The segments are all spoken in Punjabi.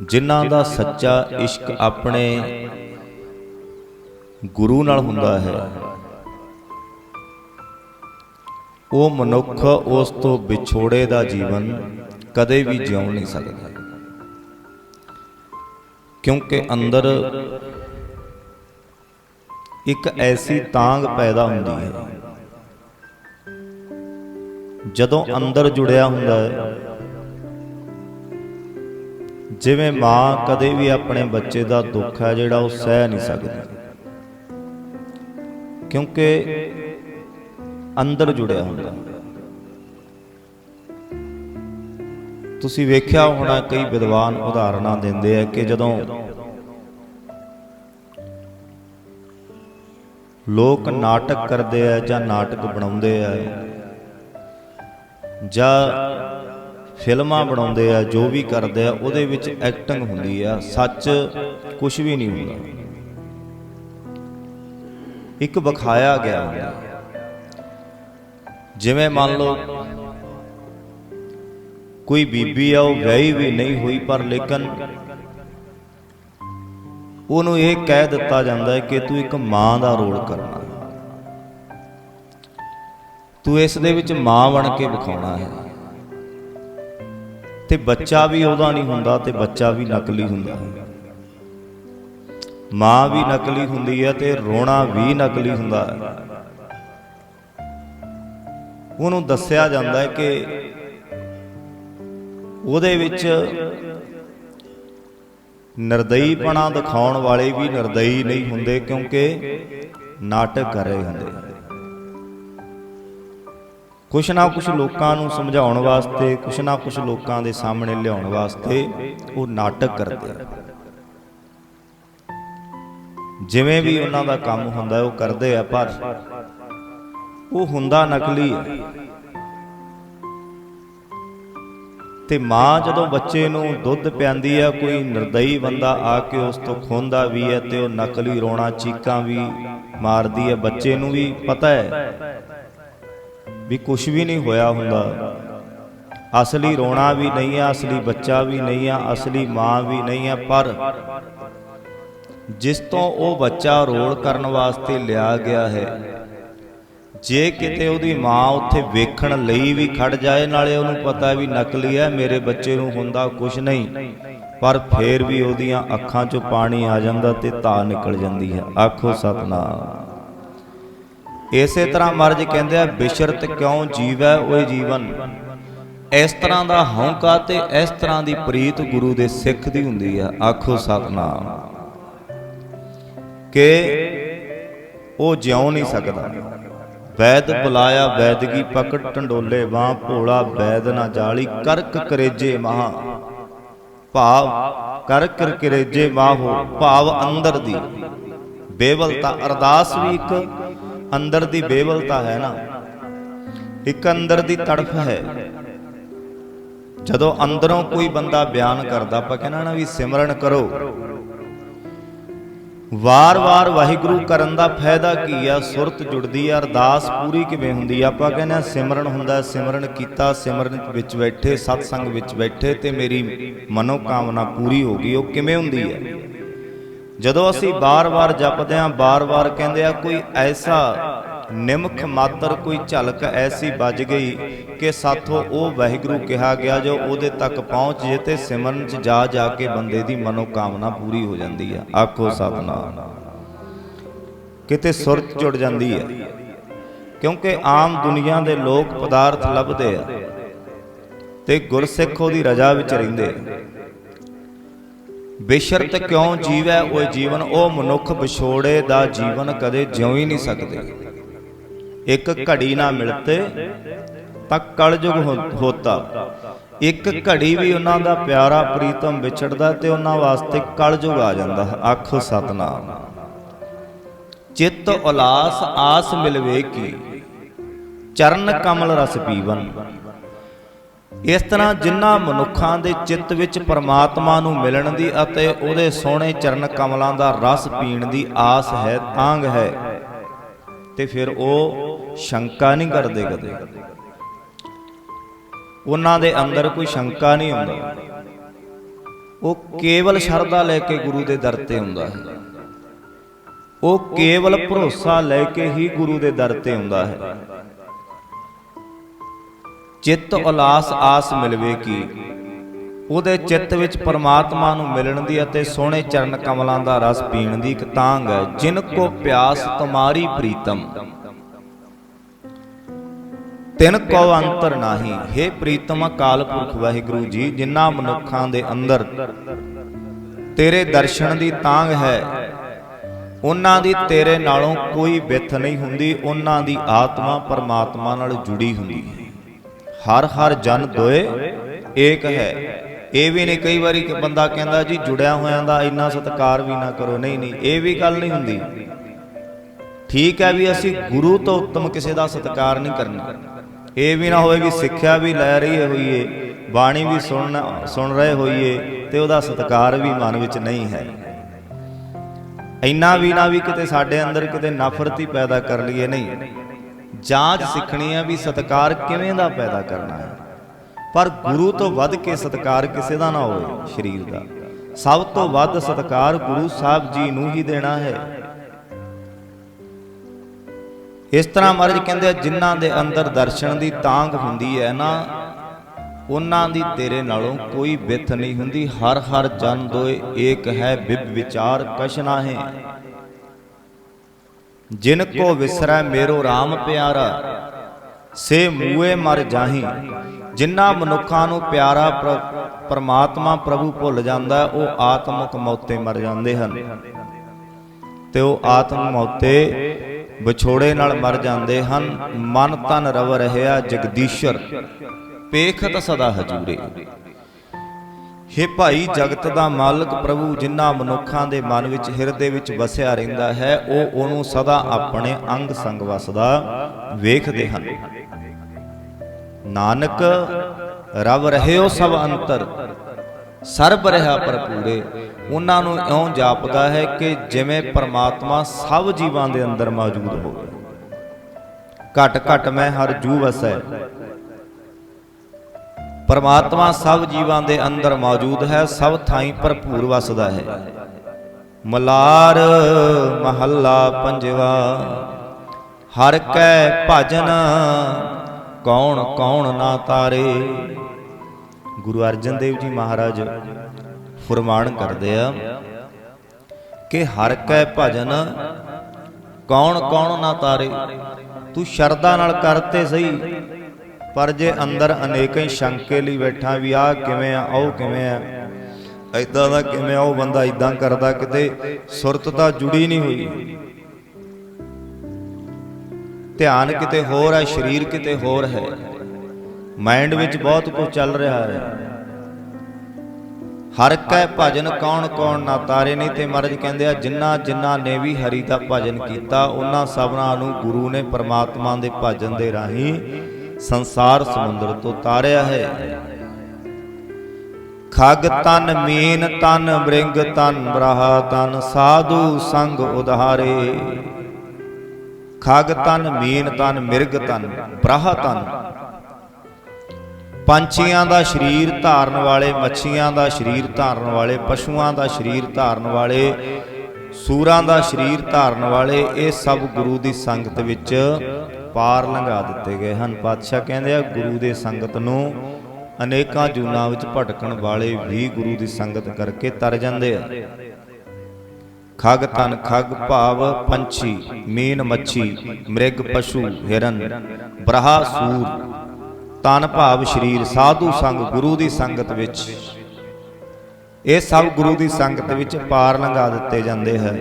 ਜਿਨ੍ਹਾਂ ਦਾ ਸੱਚਾ ਇਸ਼ਕ ਆਪਣੇ ਗੁਰੂ ਨਾਲ ਹੁੰਦਾ ਹੈ। ਉਹ ਮਨੁੱਖ ਉਸ ਤੋਂ ਵਿਛੋੜੇ ਦਾ ਜੀਵਨ ਕਦੇ ਵੀ ਜਿਉ ਨਹੀਂ ਸਕਦਾ। ਕਿਉਂਕਿ ਅੰਦਰ ਇੱਕ ਐਸੀ ਤਾਂਗ ਪੈਦਾ ਹੁੰਦੀ ਹੈ। ਜਦੋਂ ਅੰਦਰ ਜੁੜਿਆ ਹੁੰਦਾ ਹੈ ਜਿਵੇਂ ਮਾਂ ਕਦੇ ਵੀ ਆਪਣੇ ਬੱਚੇ ਦਾ ਦੁੱਖ ਹੈ, ਜਿਹੜਾ ਉਹ ਸਹਿ ਨਹੀਂ ਸਕਦੀ। ਕਿਉਂਕਿ ਅੰਦਰ ਜੁੜਿਆ ਹੁੰਦਾ। ਤੁਸੀਂ ਵੇਖਿਆ ਹੋਣਾ, ਕਈ ਵਿਦਵਾਨ ਉਦਾਹਰਨਾਂ ਦਿੰਦੇ ਆ ਕਿ ਜਦੋਂ ਲੋਕ ਨਾਟਕ ਕਰਦੇ ਆ ਜਾਂ ਨਾਟਕ ਬਣਾਉਂਦੇ ਆ ਜਾਂ ਫਿਲਮਾਂ ਬਣਾਉਂਦੇ ਆ, ਜੋ ਵੀ ਕਰਦੇ ਆ, ਉਹਦੇ ਵਿੱਚ ਐਕਟਿੰਗ ਹੁੰਦੀ ਆ। ਸੱਚ ਕੁਝ ਵੀ ਨਹੀਂ ਹੁੰਦਾ। ਇੱਕ ਵਿਖਾਇਆ ਗਿਆ ਹੁੰਦਾ। ਜਿਵੇਂ ਮੰਨ ਲਓ, ਕੋਈ ਬੀਬੀ ਆ, ਉਹ ਵਿਆਹੀ ਵੀ ਨਹੀਂ ਹੋਈ, ਪਰ ਲੇਕਿਨ ਉਹਨੂੰ ਇਹ ਕਹਿ ਦਿੱਤਾ ਜਾਂਦਾ ਹੈ ਕਿ ਤੂੰ ਇੱਕ ਮਾਂ ਦਾ ਰੋਲ ਕਰਨਾ ਤੂੰ ਇਸ ਦੇ ਵਿੱਚ ਮਾਂ ਬਣ ਕੇ ਵਿਖਾਉਣਾ ਹੈ। ਤੇ ਬੱਚਾ ਵੀ ਉਹਦਾ ਨਹੀਂ ਹੁੰਦਾ ਤੇ ਬੱਚਾ ਵੀ ਨਕਲੀ ਹੁੰਦਾ। ਹੈ ਮਾਂ ਵੀ ਨਕਲੀ ਹੁੰਦੀ ਹੈ ਤੇ ਰੋਣਾ ਵੀ ਨਕਲੀ ਹੁੰਦਾ ਹੈ। ਉਹਨੂੰ ਦੱਸਿਆ ਜਾਂਦਾ ਹੈ ਕਿ ਉਹਦੇ ਵਿੱਚ ਨਿਰਦਈਪਣਾ ਦਿਖਾਉਣ ਵਾਲੇ ਵੀ ਨਿਰਦਈ ਨਹੀਂ ਹੁੰਦੇ ਕਿਉਂਕਿ ਨਾਟਕ ਕਰ ਰਹੇ ਹੁੰਦੇ। ਕੁਛ ਨਾ ਕੁਛ ਲੋਕਾਂ ਨੂੰ ਸਮਝਾਉਣ ਵਾਸਤੇ, ਕੁਛ ਨਾ ਕੁਛ ਲੋਕਾਂ ਦੇ ਸਾਹਮਣੇ ਲਿਆਉਣ ਵਾਸਤੇ ਉਹ ਨਾਟਕ ਕਰਦੇ ਆ। ਜਿਵੇਂ ਵੀ ਉਹਨਾਂ ਦਾ ਕੰਮ ਹੁੰਦਾ ਉਹ ਕਰਦੇ ਆ, ਪਰ ਉਹ ਹੁੰਦਾ ਨਕਲੀ ਹੈ ਤੇ ਮਾਂ ਜਦੋਂ ਬੱਚੇ ਨੂੰ ਦੁੱਧ ਪਿਆਂਦੀ ਆ, ਕੋਈ ਨਿਰਦਈ ਬੰਦਾ ਆ ਕੇ ਉਸ ਤੋਂ ਖੋਂਦਾ ਵੀ ਹੈ ਤੇ ਉਹ ਨਕਲੀ ਰੋਣਾ, ਚੀਕਾਂ ਵੀ ਮਾਰਦੀ ਹੈ। ਬੱਚੇ ਨੂੰ ਵੀ ਪਤਾ ਹੈ ਵੀ ਕੁਝ ਵੀ ਨਹੀਂ ਹੋਇਆ ਹੁੰਦਾ। ਅਸਲੀ ਰੋਣਾ ਵੀ ਨਹੀਂ ਆ, ਅਸਲੀ ਬੱਚਾ ਵੀ ਨਹੀਂ ਆ, ਅਸਲੀ ਮਾਂ ਵੀ ਨਹੀਂ ਆ, ਪਰ ਜਿਸ ਤੋਂ ਉਹ ਬੱਚਾ ਰੋਲ ਕਰਨ ਵਾਸਤੇ ਲਿਆ ਗਿਆ ਹੈ, ਜੇ ਕਿਤੇ ਉਹਦੀ ਮਾਂ ਉੱਥੇ ਵੇਖਣ ਲਈ ਵੀ ਖੜ ਜਾਏ, ਨਾਲੇ ਉਹਨੂੰ ਪਤਾ ਵੀ ਨਕਲੀ ਹੈ, ਮੇਰੇ ਬੱਚੇ ਨੂੰ ਹੁੰਦਾ ਕੁਝ ਨਹੀਂ, ਪਰ ਫੇਰ ਵੀ ਉਹਦੀਆਂ ਅੱਖਾਂ 'ਚੋਂ ਪਾਣੀ ਆ ਜਾਂਦਾ ਤੇ ਧਾ ਨਿਕਲ ਜਾਂਦੀ ਹੈ। ਆਖੋ ਸਤਨਾਮ। ਇਸੇ ਤਰ੍ਹਾਂ ਮਰਜ ਕਹਿੰਦੇ ਆ, ਬਿਸ਼ਰਤ ਕਿਉਂ ਜੀਵੈ ਓਏ ਜੀਵਨ? ਇਸ ਤਰ੍ਹਾਂ ਦਾ ਹਉਕਾ ਤੇ ਇਸ ਤਰ੍ਹਾਂ ਦੀ ਪ੍ਰੀਤ ਗੁਰੂ ਦੇ ਸਿੱਖ ਦੀ ਹੁੰਦੀ ਆ। ਆਖੋ ਸਤਨਾਮ। ਕਿ ਉਹ ਜਿਉ ਨਹੀਂ ਸਕਦਾ। ਵੈਦ ਬੁਲਾਇਆ, ਵੈਦਗੀ ਪਕੜ ਟੰਡੋਲੇ ਵਾਂ ਭੋਲਾ ਵੈਦ ਨਾ ਜਾਲੀ, ਕਰਕ ਕਰੇਜੇ ਮਹਾ। ਭਾਵ ਕਰ ਕਰ ਕਰੇਜੇ ਮਾਹੋ ਭਾਵ ਅੰਦਰ ਦੀ। ਬੇਵਲਤਾ ਅਰਦਾਸ ਵੀ ਇੱਕ ਅੰਦਰ ਦੀ ਬੇਵਲਤਾ ਹੈ ਨਾ। ਇੱਕ ਅੰਦਰ ਦੀ ਤੜਫ ਹੈ। ਜਦੋਂ ਅੰਦਰੋਂ ਕੋਈ ਬੰਦਾ ਬਿਆਨ ਕਰਦਾ ਆਪਾਂ ਕਹਿੰਦਾ ਨਾ ਵੀ ਸਿਮਰਨ ਕਰੋ। ਵਾਰ-ਵਾਰ ਵਾਹਿਗੁਰੂ ਕਰਨ ਦਾ ਫਾਇਦਾ ਕੀ ਆ? ਸੁਰਤ ਜੁੜਦੀ ਆ ਅਰਦਾਸ ਪੂਰੀ ਕਿਵੇਂ ਹੁੰਦੀ ਆ? ਆਪਾਂ ਕਹਿੰਦੇ ਆ ਸਿਮਰਨ ਹੁੰਦਾ ਸਿਮਰਨ ਕੀਤਾ ਸਿਮਰਨ ਵਿੱਚ ਬੈਠੇ ਸਤਸੰਗ ਵਿੱਚ ਬੈਠੇ ਤੇ ਮੇਰੀ ਮਨੋ ਕਾਮਨਾ ਪੂਰੀ ਹੋ ਗਈ ਉਹ ਕਿਵੇਂ ਹੁੰਦੀ ਹੈ ਜਦੋਂ ਅਸੀਂ ਬਾਰ-ਬਾਰ ਜਪਦੇ ਆਂ ਬਾਰ-ਬਾਰ ਕਹਿੰਦੇ ਆ ਕੋਈ ਐਸਾ ਨਿਮਖ ਮਾਤਰ ਕੋਈ ਝਲਕ ਐਸੀ ਵੱਜ ਗਈ ਕਿ ਸਾਥੋਂ ਉਹ ਵਾਹਿਗੁਰੂ ਕਿਹਾ ਗਿਆ ਜੋ ਉਹਦੇ ਤੱਕ ਪਹੁੰਚ ਜੇ ਤੇ ਸਿਮਰਨ 'ਚ ਜਾ ਜਾ ਕੇ ਬੰਦੇ ਦੀ ਮਨੋ ਕਾਮਨਾ ਪੂਰੀ ਹੋ ਜਾਂਦੀ ਆ। ਆਖੋ ਸਤਨਾਮ। ਕਿਤੇ ਸੁਰਤ ਜੁੜ ਜਾਂਦੀ ਹੈ ਕਿਉਂਕਿ ਆਮ ਦੁਨੀਆ ਦੇ ਲੋਕ ਪਦਾਰਥ ਲੱਭਦੇ ਆ ਤੇ ਗੁਰਸਿੱਖ ਉਹਦੀ ਰਜਾ ਵਿੱਚ ਰਹਿੰਦੇ ਆ। ਬੇਸ਼ਰਤ ਕਿਉਂ ਜੀਵੈ ਉਹ ਜੀਵਨ? ਉਹ ਮਨੁੱਖ ਵਿਛੋੜੇ ਦਾ ਜੀਵਨ ਕਦੇ ਜਿਉ ਹੀ ਨਹੀਂ ਸਕਦੇ। ਇੱਕ ਘੜੀ ਨਾ ਮਿਲਤੇ ਤਾਂ ਕਲਯੁਗ ਹੋਤਾ। ਇੱਕ ਘੜੀ ਵੀ ਉਹਨਾਂ ਦਾ ਪਿਆਰਾ ਪ੍ਰੀਤਮ ਵਿਛੜਦਾ ਤੇ ਉਹਨਾਂ ਵਾਸਤੇ ਕਲਯੁਗ ਆ ਜਾਂਦਾ। ਆਖੋ ਸਤਨਾਮ। ਚਿੱਤ ਉਲਾਸ ਆਸ ਮਿਲਵੇ ਕੀ? ਚਰਨ ਕਮਲ ਰਸ ਪੀਵਨ। ਇਸ ਤਰ੍ਹਾਂ ਜਿਨ੍ਹਾਂ ਮਨੁੱਖਾਂ ਦੇ ਚਿੱਤ ਵਿੱਚ ਪਰਮਾਤਮਾ ਨੂੰ ਮਿਲਣ ਦੀ ਅਤੇ ਉਹਦੇ ਸੋਹਣੇ ਚਰਨ ਕਮਲਾਂ ਦਾ ਰਸ ਪੀਣ ਦੀ ਆਸ ਹੈ, ਤਾਂਗ ਹੈ। ਤੇ ਫਿਰ ਉਹ ਸ਼ੰਕਾ ਨਹੀਂ ਕਰਦੇ ਕਦੇ। ਉਹਨਾਂ ਦੇ ਅੰਦਰ ਕੋਈ ਸ਼ੰਕਾ ਨਹੀਂ ਹੁੰਦਾ। ਉਹ ਕੇਵਲ ਸ਼ਰਧਾ ਲੈ ਕੇ ਗੁਰੂ ਦੇ ਦਰ ਤੇ ਆਉਂਦਾ ਹੈ। ਉਹ ਕੇਵਲ ਭਰੋਸਾ ਲੈ ਕੇ ਹੀ ਗੁਰੂ ਦੇ ਦਰ ਤੇ ਆਉਂਦਾ ਹੈ। ਚਿੱਤ ਉਲਾਸ ਆਸ ਮਿਲਵੇ ਕੀ? ਉਹਦੇ ਚਿੱਤ ਵਿੱਚ ਪਰਮਾਤਮਾ ਨੂੰ ਮਿਲਣ ਦੀ ਅਤੇ ਸੋਹਣੇ ਚਰਨ ਕਮਲਾਂ ਦਾ ਰਸ ਪੀਣ ਦੀ ਇੱਕ ਤਾਂਗ ਹੈ, ਜਿਨ ਕੋ ਪਿਆਸ ਤੁਮਾਰੀ ਪ੍ਰੀਤਮ। ਤਿਨ ਕੋ ਅੰਤਰ ਨਾਹੀ हे ਪ੍ਰੀਤਮ ਅਕਾਲ ਪੁਰਖ ਵਾਹਿਗੁਰੂ ਜੀ, ਜਿਨ੍ਹਾਂ ਮਨੁੱਖਾਂ ਦੇ ਅੰਦਰ ਤੇਰੇ ਦਰਸ਼ਨ ਦੀ ਤਾਂਗ ਹੈ, ਉਹਨਾਂ ਦੀ ਤੇਰੇ ਨਾਲੋਂ ਕੋਈ ਵਿਥ ਨਹੀਂ ਹੁੰਦੀ, ਉਹਨਾਂ ਦੀ ਆਤਮਾ ਪਰਮਾਤਮਾ ਨਾਲ ਜੁੜੀ ਹੁੰਦੀ ਹੈ। ਹਰ ਹਰ ਜਨ ਦੋਏ ਏਕ ਹੈ। ਇਹ ਵੀ ਨਹੀਂ ਕਈ ਵਾਰੀ ਕਿ ਬੰਦਾ ਕਹਿੰਦਾ ਜੀ ਜੁੜਿਆ ਹੋਇਆਂ ਦਾ ਇੰਨਾ ਸਤਿਕਾਰ ਵੀ ਨਾ ਕਰੋ। ਨਹੀਂ ਨਹੀਂ, ਇਹ ਵੀ ਗੱਲ ਨਹੀਂ ਹੁੰਦੀ। ਠੀਕ ਹੈ ਵੀ ਅਸੀਂ ਗੁਰੂ ਤੋਂ ਉੱਤਮ ਕਿਸੇ ਦਾ ਸਤਿਕਾਰ ਨਹੀਂ ਕਰਨਾ। ਇਹ ਵੀ ਨਾ ਹੋਵੇ ਵੀ ਸਿੱਖਿਆ ਵੀ ਲੈ ਰਹੀ ਹੋਈਏ, ਬਾਣੀ ਵੀ ਸੁਣ ਸੁਣ ਰਹੇ ਹੋਈਏ ਤੇ ਉਹਦਾ ਸਤਿਕਾਰ ਵੀ ਮਨ ਵਿੱਚ ਨਹੀਂ ਹੈ। ਇੰਨਾ ਵੀ ਨਾ ਵੀ ਕਿਤੇ ਸਾਡੇ ਅੰਦਰ ਕਿਤੇ ਨਫ਼ਰਤ ਹੀ ਪੈਦਾ ਕਰ ਲਈਏ, ਨਹੀਂ। ਜਾਂਚ ਸਿੱਖਣੀ ਹੈ ਵੀ ਸਤਿਕਾਰ ਕਿਵੇਂ ਦਾ ਪੈਦਾ ਕਰਨਾ ਹੈ? ਪਰ ਗੁਰੂ ਤੋਂ ਵੱਧ ਕੇ ਸਤਿਕਾਰ ਕਿਸੇ ਦਾ ਨਾ ਹੋਵੇ, ਸਰੀਰ ਦਾ। ਸਭ ਤੋਂ ਵੱਧ ਸਤਿਕਾਰ ਗੁਰੂ ਸਾਹਿਬ ਜੀ ਨੂੰ ਹੀ ਦੇਣਾ ਹੈ। ਇਸ ਤਰ੍ਹਾਂ ਮਹਾਰਾਜ ਕਹਿੰਦੇ ਆ, ਜਿਨ੍ਹਾਂ ਦੇ ਅੰਦਰ ਦਰਸ਼ਨ ਦੀ ਤਾਂਗ ਹੁੰਦੀ ਹੈ ਨਾ, ਉਹਨਾਂ ਦੀ ਤੇਰੇ ਨਾਲੋਂ ਕੋਈ ਬਿੱਥ ਨਹੀਂ ਹੁੰਦੀ। ਹਰ ਹਰ ਜਨ ਦੋਏ ਏਕ ਹੈ, ਬਿਬ ਵਿਚਾਰ ਕਛਨਾ ਹੈ ਜਿਨ ਕੋ ਵਿਸਰੈ ਮੇਰੋ RAM ਪਿਆਰਾ, ਸੇ ਮੂਏ ਮਰ ਜਾਹੀ। ਜਿਨ੍ਹਾਂ ਮਨੁੱਖਾਂ ਨੂੰ ਪਿਆਰਾ ਪ੍ਰ- ਪ੍ਰਮਾਤਮਾ ਪ੍ਰਭੂ ਭੁੱਲ ਜਾਂਦਾ, ਉਹ ਆਤਮਿਕ ਮੌਤੇ ਮਰ ਜਾਂਦੇ ਹਨ। ਤੇ ਉਹ ਆਤਮ ਮੌਤੇ ਵਿਛੋੜੇ ਨਾਲ ਮਰ ਜਾਂਦੇ ਹਨ। ਮਨ ਤਨ ਰਵ ਰਹਿਆ ਜਗਦੀਸ਼ਰ, ਪੇਖਤ ਸਦਾ ਹਜੂਰੇ। ਹੇ ਭਾਈ ਜਗਤ ਦਾ ਮਾਲਕ ਪ੍ਰਭੂ ਜਿਨ੍ਹਾਂ ਮਨੁੱਖਾਂ ਦੇ ਮਨ ਵਿੱਚ, ਹਿਰਦੇ ਵਿੱਚ ਵਸਿਆ ਰਹਿੰਦਾ ਹੈ, ਉਹ ਉਹਨੂੰ ਸਦਾ ਆਪਣੇ ਅੰਗ ਸੰਗ ਵਸਦਾ ਵੇਖਦੇ ਹਨ। ਨਾਨਕ, ਰਵ ਰਹਿਓ ਸਭ ਅੰਤਰ, ਸਰਬ ਰਹਾ ਭਰਪੂਰੇ। ਉਹਨਾਂ ਨੂੰ ਇਉਂ ਜਾਪਦਾ ਹੈ ਕਿ ਜਿਵੇਂ ਪਰਮਾਤਮਾ ਸਭ ਜੀਵਾਂ ਦੇ ਅੰਦਰ ਮੌਜੂਦ ਹੋਵੇ। ਘਟ ਘਟ ਮੈਂ ਹਰ ਜੂ ਵਸੈ ਪਰਮਾਤਮਾ ਸਭ ਜੀਵਾਂ ਦੇ ਅੰਦਰ ਮੌਜੂਦ ਹੈ, ਸਭ ਥਾਈਂ ਭਰਪੂਰ ਵਸਦਾ ਹੈ। ਮਲਾਰ ਮਹੱਲਾ ਪੰਜਵਾ, ਹਰ ਕੈ ਭਜਨ ਕੌਣ ਕੌਣ ਨਾ ਤਾਰੇ। ਗੁਰੂ ਅਰਜਨ ਦੇਵ ਜੀ ਮਹਾਰਾਜ ਫਰਮਾਨ ਕਰਦੇ ਆ ਕਿ ਹਰ ਕੈ ਭਜਨ ਕੌਣ ਕੌਣ ਨਾ ਤਾਰੇ। ਤੂੰ ਸ਼ਰਧਾ ਨਾਲ ਕਰਤੇ ਸਹੀ ਪਰ ਜੇ ਅੰਦਰ ਅਨੇਕਾਂ ਹੀ ਸ਼ੰਕੇ ਲਈ ਬੈਠਾ ਵੀ ਆ ਕਿਵੇਂ ਆ, ਉਹ ਕਿਵੇਂ ਆ? ਐਦਾਂ ਦਾ ਕਿਵੇਂ ਉਹ ਬੰਦਾ ਇਦਾਂ ਕਰਦਾ ਕਿਤੇ ਸੁਰਤ ਤਾਂ ਜੁੜੀ ਨਹੀਂ ਹੋਈ। ਧਿਆਨ ਕਿਤੇ ਹੋਰ ਹੈ ਸਰੀਰ ਕਿਤੇ ਹੋਰ ਹੈ। ਮਾਈਂਡ ਵਿੱਚ ਬਹੁਤ ਕੁਝ ਚੱਲ ਰਿਹਾ ਹੈ। ਹਰ ਕੈ ਭਜਨ ਕੌਣ ਕੌਣ ਨਾ, ਤਾਰੇ ਨਹੀਂ ਤੇ ਮਹਾਰਾਜ ਕਹਿੰਦੇ ਆ ਜਿਨ੍ਹਾਂ ਜਿਨ੍ਹਾਂ ਨੇ ਵੀ ਹਰੀ ਦਾ ਭਜਨ ਕੀਤਾ, ਉਹਨਾਂ ਸਭਨਾਂ ਨੂੰ ਗੁਰੂ ਨੇ ਪਰਮਾਤਮਾ ਦੇ ਭਜਨ ਦੇ ਰਾਹੀਂ ਸੰਸਾਰ ਸਮੁੰਦਰ ਤੋਂ ਤਾਰਿਆ ਹੈ। ਖਗ ਤਨ, ਮੀਨ ਤਨ, ਮ੍ਰਿੰਗ ਤਨ ਬ੍ਰਹਾ ਤਨ, ਸਾਧੂ ਸੰਗ ਉਧਾਰੇ। ਖਗ ਤਨ, ਮੀਨ ਤਨ, ਮਿਰਗ ਤਨ ਬ੍ਰਹਾ ਤਨ। ਪੰਛੀਆਂ ਦਾ ਸਰੀਰ ਧਾਰਨ ਵਾਲੇ, ਮੱਛੀਆਂ ਦਾ ਸਰੀਰ ਧਾਰਨ ਵਾਲੇ, ਪਸ਼ੂਆਂ ਦਾ ਸਰੀਰ ਧਾਰਨ ਵਾਲੇ, ਸੂਰਾਂ ਦਾ ਸਰੀਰ ਧਾਰਨ ਵਾਲੇ, ਇਹ ਸਭ ਗੁਰੂ ਦੀ ਸੰਗਤ ਵਿੱਚ ਪਾਰ ਲੰਘਾ ਦਿੱਤੇ ਗਏ ਹਨ। ਪਾਤਸ਼ਾਹ ਕਹਿੰਦੇ ਆ, ਗੁਰੂ ਦੇ ਸੰਗਤ ਨੂੰ ਅਨੇਕਾਂ ਜੂਨਾਂ ਵਿੱਚ ਭਟਕਣ ਵਾਲੇ ਵੀ ਗੁਰੂ ਦੀ ਸੰਗਤ ਕਰਕੇ ਤਰ ਜਾਂਦੇ ਆ। ਖਗ ਤਨ ਖਗ ਭਾਵ ਪੰਛੀ, ਮੀਨ ਮੱਛੀ, ਮ੍ਰਿਗ ਪਸ਼ੂ, ਹਿਰਨ, ਬ੍ਰਹਾ ਸੂਰ, ਤਨ ਭਾਵ ਸਰੀਰ, ਸਾਧੂ ਸੰਗ, ਗੁਰੂ ਦੀ ਸੰਗਤ ਵਿੱਚ। ਇਹ ਸਭ ਗੁਰੂ ਦੀ ਸੰਗਤ ਵਿੱਚ ਪਾਰ ਲੰਘਾ ਦਿੱਤੇ ਜਾਂਦੇ ਹੈ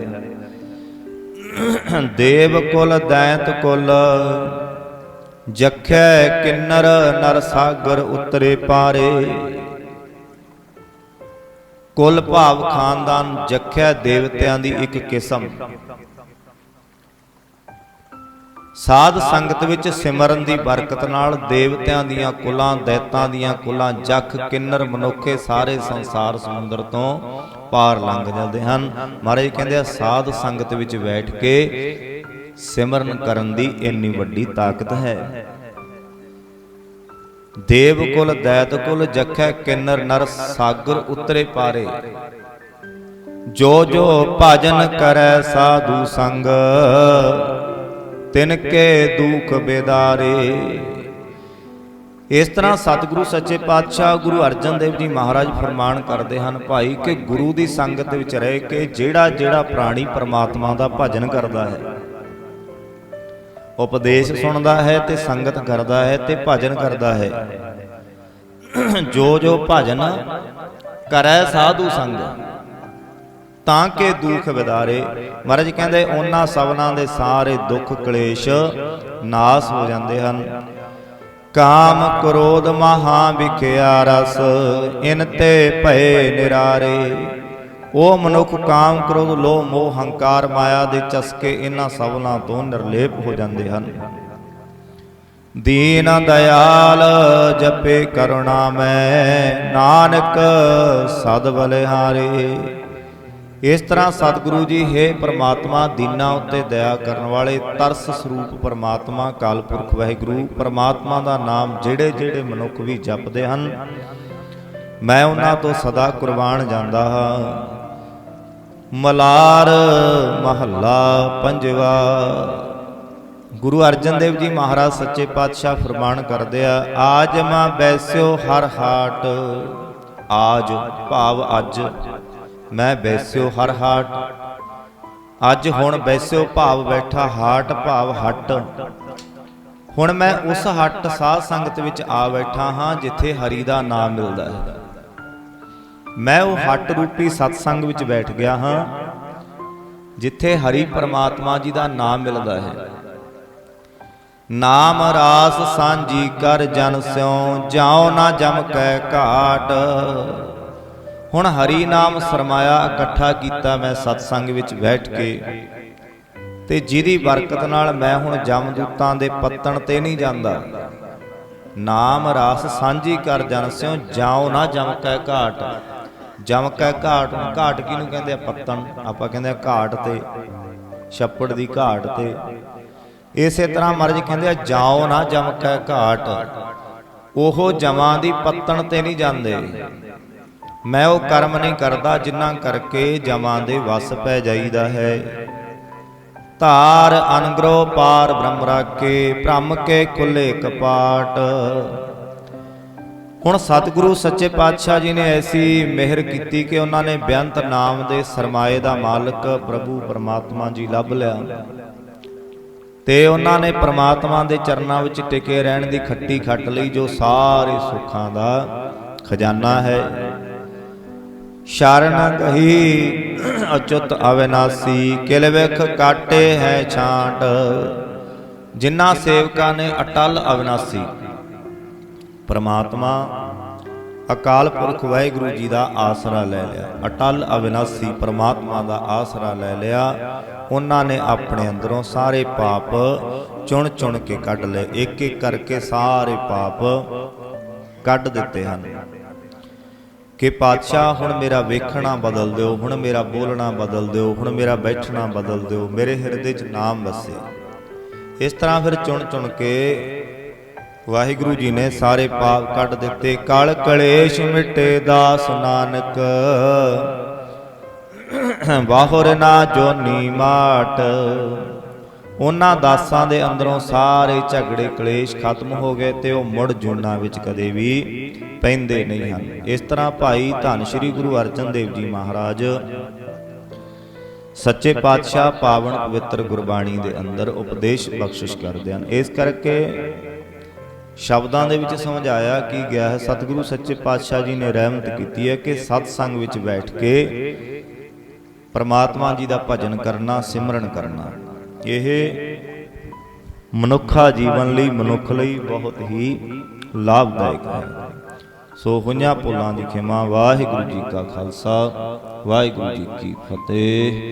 ਦੇਵ ਕੁਲ, ਦੈਂਤ ਕੁਲ, ਜਖੈ ਕਿੰਨਰ, ਨਰ ਸਾਗਰ ਉਤਰੇ ਪਾਰੇ। ਕੁਲ ਭਾਵ ਖਾਨਦਾਨ ਜਖਿਆ ਦੇਵਤਿਆਂ ਦੀ ਇੱਕ ਕਿਸਮ। ਸਾਧ ਸੰਗਤ ਵਿੱਚ ਸਿਮਰਨ ਦੀ ਬਰਕਤ ਨਾਲ ਦੇਵਤਿਆਂ ਦੀਆਂ ਕੁਲਾਂ, ਦੈਤਾਂ ਦੀਆਂ ਕੁਲਾਂ, ਜਖ, ਕਿੰਨਰ, ਮਨੁੱਖੇ ਸਾਰੇ ਸੰਸਾਰ ਸਮੁੰਦਰ ਤੋਂ ਪਾਰ ਲੰਘ ਜਾਂਦੇ ਹਨ। ਮਹਾਰਾਜ ਕਹਿੰਦੇ ਆ, ਸਾਧ ਸੰਗਤ ਵਿੱਚ ਬੈਠ ਕੇ ਸਿਮਰਨ ਕਰਨ ਦੀ ਇੰਨੀ ਵੱਡੀ ਤਾਕਤ ਹੈ। ਦੇਵ ਕੁਲ, ਦੈਤ ਕੁਲ, ਜਖੈ, ਕਿੰਨਰ, ਨਰ, ਸਾਗਰ ਉਤਰੇ ਪਾਰੇ। ਜੋ ਜੋ ਭਜਨ ਕਰੈ ਸਾਧੂ ਸੰਗ ਤਿਨ ਕੇ ਦੁਖ ਬੇਦਾਰੇ। ਇਸ ਤਰ੍ਹਾਂ ਸਤਿਗੁਰੂ ਸੱਚੇ ਪਾਤਸ਼ਾਹ ਗੁਰੂ ਅਰਜਨ ਦੇਵ ਜੀ ਮਹਾਰਾਜ ਫਰਮਾਨ ਕਰਦੇ ਹਨ ਭਾਈ ਕਿ ਗੁਰੂ ਦੀ ਸੰਗਤ ਵਿੱਚ ਰਹਿ ਕੇ ਜਿਹੜਾ ਜਿਹੜਾ ਪ੍ਰਾਣੀ ਪਰਮਾਤਮਾ ਦਾ ਭਜਨ ਕਰਦਾ ਹੈ, ਉਪਦੇਸ਼ ਸੁਣਦਾ ਹੈ ਤੇ ਸੰਗਤ ਕਰਦਾ ਹੈ ਤੇ ਭਜਨ ਕਰਦਾ ਹੈ। ਜੋ ਜੋ ਭਜਨ ਕਰੈ ਸਾਧੂ ਸੰਗ ਤਾਂ ਕਿ ਦੁੱਖ ਵਿਦਾਰੇ। ਮਹਾਰਾਜ ਕਹਿੰਦੇ, ਉਹਨਾਂ ਸਭਨਾਂ ਦੇ ਸਾਰੇ ਦੁੱਖ ਕਲੇਸ਼ ਨਾਸ ਹੋ ਜਾਂਦੇ ਹਨ। ਕਾਮ ਕ੍ਰੋਧ ਮਹਾ ਵਿਖਿਆ ਰਸ, ਇਨ ਤੇ ਭਏ ਨਿਰਾਰੇ। ਉਹ ਮਨੁੱਖ ਕਾਮ ਕ੍ਰੋਧ, ਲੋਭ, ਮੋਹ, ਹੰਕਾਰ, ਮਾਇਆ ਦੇ ਚਸਕੇ ਇਹਨਾਂ ਸਭਨਾਂ ਤੋਂ ਨਿਰਲੇਪ ਹੋ ਜਾਂਦੇ ਹਨ। ਦੀਨ ਦਇਆਲ ਜਪੇ ਕਰੁਣਾ ਮੈਂ, ਨਾਨਕ ਸਦ ਬਲਿਹਾਰੇ। ਇਸ ਤਰ੍ਹਾਂ ਸਤਿਗੁਰੂ ਜੀ, ਹੈ ਪ੍ਰਮਾਤਮਾ, ਦੀਨਾ ਉੱਤੇ ਦਇਆ ਕਰਨ ਵਾਲੇ ਤਰਸ ਸਰੂਪ ਪ੍ਰਮਾਤਮਾ, ਕਾਲਪੁਰਖ ਵਾਹਿਗੁਰੂ, ਪ੍ਰਮਾਤਮਾ ਦਾ ਨਾਮ ਜਿਹੜੇ ਜਿਹੜੇ ਮਨੁੱਖ ਵੀ ਜਪਦੇ ਹਨ, ਮੈਂ ਉਹਨਾਂ ਤੋਂ ਸਦਾ ਕੁਰਬਾਨ ਜਾਂਦਾ ਹਾਂ। ਮਲਾਰ ਮਹੱਲਾ ਪੰਜਵਾ। ਗੁਰੂ ਅਰਜਨ ਦੇਵ ਜੀ ਮਹਾਰਾਜ ਸੱਚੇ ਪਾਤਸ਼ਾਹ ਫਰਮਾਨ ਕਰਦੇ ਆ ਆਜ ਮਾਂ ਬੈਸਿਓ ਹਰ ਹਾਟ, ਆਜ ਭਾਵ ਅੱਜ। ਮੈਂ ਬੈਸਿਓ ਹਰ ਹਾਟ। ਅੱਜ ਹੁਣ ਬੈਸਿਓ ਭਾਵ ਬੈਠਾ, ਹਾਟ ਭਾਵ ਹੱਟ। ਹੁਣ ਮੈਂ ਉਸ ਹੱਟ ਸਾਧ ਸੰਗਤ ਵਿੱਚ ਆ ਬੈਠਾ ਹਾਂ, ਜਿੱਥੇ ਹਰੀ ਦਾ ਨਾਮ ਮਿਲਦਾ ਹੈ। ਮੈਂ ਉਹ ਹੱਟ ਰੂਪੀ ਸਤਸੰਗ ਵਿੱਚ ਬੈਠ ਗਿਆ ਹਾਂ, ਜਿੱਥੇ ਹਰੀ ਪਰਮਾਤਮਾ ਜੀ ਦਾ ਨਾਮ ਮਿਲਦਾ ਹੈ। ਨਾਮ ਰਾਸ ਸਾਂਝੀ ਕਰ ਜਨ ਸਿਉ, ਜਾਉ ਨਾ ਜਮ ਕੈ ਘਾਟ। ਹੁਣ ਹਰੀ ਨਾਮ ਸਰਮਾਇਆ ਇਕੱਠਾ ਕੀਤਾ ਮੈਂ ਸਤਸੰਗ ਵਿੱਚ ਬੈਠ ਕੇ। ਤੇ ਜਿਹਦੀ ਬਰਕਤ ਨਾਲ ਮੈਂ ਹੁਣ ਜਮਦੂਤਾਂ ਦੇ ਪੱਤਣ ਤੇ ਨਹੀਂ ਜਾਂਦਾ। ਨਾਮ ਰਾਸ ਸਾਂਝੀ ਕਰ ਜਨ ਸਿਉ, ਜਾਉ ਨਾ ਜਮ ਕੈ ਘਾਟ। ਜਮ ਕੈ ਘਾਟ ਨੂੰ ਘਾਟ ਕਿਹਨੂੰ ਕਹਿੰਦੇ ਆ ਪੱਤਣ? ਆਪਾਂ ਕਹਿੰਦੇ ਆ ਘਾਟ ਤੇ, ਛੱਪੜ ਦੀ ਘਾਟ ਤੇ। ਇਸੇ ਤਰ੍ਹਾਂ ਮਹਾਰਾਜ ਕਹਿੰਦੇ ਆ ਜਾਓ ਨਾ ਜਮ ਕੈ ਘਾਟ। ਉਹ ਜਮਾਂ ਦੀ ਪੱਤਣ ਤੇ ਨਹੀਂ ਜਾਂਦੇ। ਮੈਂ ਉਹ ਕਰਮ ਨਹੀਂ ਕਰਦਾ ਜਿਨ੍ਹਾਂ ਕਰਕੇ ਜਮਾਂ ਦੇ ਵਸ ਪੈ ਜਾਈਦਾ ਹੈ। ਧਾਰ ਅਨਗਰੋ ਪਾਰ ਬ੍ਰਹਮ ਰਾਖੇ, ਭ੍ਰਮ ਕੇ ਖੁੱਲੇ ਕਪਾਟ। ਹੁਣ ਸਤਿਗੁਰੂ ਸੱਚੇ ਪਾਤਸ਼ਾਹ ਜੀ ਨੇ ਐਸੀ ਮਿਹਰ ਕੀਤੀ ਕਿ ਉਹਨਾਂ ਨੇ ਬੇਅੰਤ ਨਾਮ ਦੇ ਸਰਮਾਏ ਦਾ ਮਾਲਕ ਪ੍ਰਭੂ ਪਰਮਾਤਮਾ ਜੀ ਲੱਭ ਲਿਆ। ਤੇ ਉਹਨਾਂ ਨੇ ਪਰਮਾਤਮਾ ਦੇ ਚਰਨਾਂ ਵਿੱਚ ਟਿਕੇ ਰਹਿਣ ਦੀ ਖੱਟੀ ਖੱਟ ਲਈ ਜੋ ਸਾਰੇ ਸੁੱਖਾਂ ਦਾ ਖਜ਼ਾਨਾ ਹੈ। ਸ਼ਰਨ ਗਹੀ ਅਚੁੱਤ ਅਵਿਨਾਸੀ ਕਿਲ ਵਿਖ ਕਾਟੇ ਹੈ ਛਾਂਟ। ਜਿਨ੍ਹਾਂ ਸੇਵਕਾਂ ਨੇ ਅਟਲ ਅਵਿਨਾਸੀ। ਪ੍ਰਮਾਤਮਾ ਅਕਾਲ ਪੁਰਖ ਵਾਹਿਗੁਰੂ ਜੀ ਦਾ ਆਸਰਾ ਲੈ ਲਿਆ। ਅਟਲ ਅਵਿਨਾਸੀ ਪ੍ਰਮਾਤਮਾ ਦਾ ਆਸਰਾ ਲੈ ਲਿਆ। ਉਹਨਾਂ ਨੇ ਆਪਣੇ ਅੰਦਰੋਂ ਸਾਰੇ ਪਾਪ ਚੁਣ ਚੁਣ ਕੇ ਕੱਢ ਲਏ। ਇੱਕ ਇੱਕ ਕਰਕੇ ਸਾਰੇ ਪਾਪ ਕੱਢ ਦਿੱਤੇ ਹਨ। ਕਿ ਪਾਤਸ਼ਾਹ, ਹੁਣ ਮੇਰਾ ਵੇਖਣਾ ਬਦਲ ਦਿਓ, ਹੁਣ ਮੇਰਾ ਬੋਲਣਾ ਬਦਲ ਦਿਓ, ਹੁਣ ਮੇਰਾ ਬੈਠਣਾ ਬਦਲ ਦਿਓ, ਮੇਰੇ ਹਿਰਦੇ 'ਚ ਨਾਮ ਵਸੇ। ਇਸ ਤਰ੍ਹਾਂ ਫਿਰ ਚੁਣ ਚੁਣ ਕੇ ਵਾਹਿਗੁਰੂ ਜੀ ਨੇ ਸਾਰੇ ਪਾਪ ਕੱਢ ਦਿੱਤੇ। ਕਲ ਕਲੇਸ਼ ਮਿਟੇ ਦਾਸ ਨਾਨਕ। ਬਾਹਰ ਨਾ ਜੋਨੀ ਮਾਟ। ਉਹਨਾਂ ਦਾਸਾਂ ਦੇ ਅੰਦਰੋਂ ਸਾਰੇ ਝਗੜੇ ਕਲੇਸ਼ ਖਤਮ ਹੋ ਗਏ ਤੇ ਉਹ ਮੁੜ ਜੁਨਾ ਵਿੱਚ ਕਦੇ ਵੀ ਪੈਂਦੇ ਨਹੀਂ ਹਨ। ਇਸ ਤਰ੍ਹਾਂ ਭਾਈ ਧੰਨ ਸ਼੍ਰੀ ਗੁਰੂ ਅਰਜਨ ਦੇਵ ਜੀ ਮਹਾਰਾਜ ਸੱਚੇ ਪਾਤਸ਼ਾਹ ਪਾਵਨ ਪਵਿੱਤਰ ਗੁਰਬਾਣੀ ਦੇ ਅੰਦਰ ਉਪਦੇਸ਼ ਬਖਸ਼ਿਸ਼ ਕਰਦੇ ਹਨ। ਇਸ ਕਰਕੇ ਸ਼ਬਦਾਂ ਦੇ ਵਿੱਚ ਸਮਝਾਇਆ ਕਿ ਗਿਆ ਹੈ, ਸਤਿਗੁਰੂ ਸੱਚੇ ਪਾਤਸ਼ਾਹ ਜੀ ਨੇ ਰਹਿਮਤ ਕੀਤੀ ਹੈ ਕਿ ਸਤ ਸੰਗ ਵਿੱਚ ਬੈਠ ਕੇ ਪਰਮਾਤਮਾ ਜੀ ਦਾ ਭਜਨ ਕਰਨਾ, ਸਿਮਰਨ ਕਰਨਾ। ਇਹ ਮਨੁੱਖਾ ਜੀਵਨ ਲਈ, ਮਨੁੱਖ ਲਈ ਬਹੁਤ ਹੀ ਲਾਭਦਾਇਕ ਹੈ। ਸੋ ਹੋਈਆਂ ਭੁੱਲਾਂ ਦੀ ਖਿਮਾ। ਵਾਹਿਗੁਰੂ ਜੀ ਕਾ ਖਾਲਸਾ, ਵਾਹਿਗੁਰੂ ਜੀ ਕੀ ਫਤਿਹ।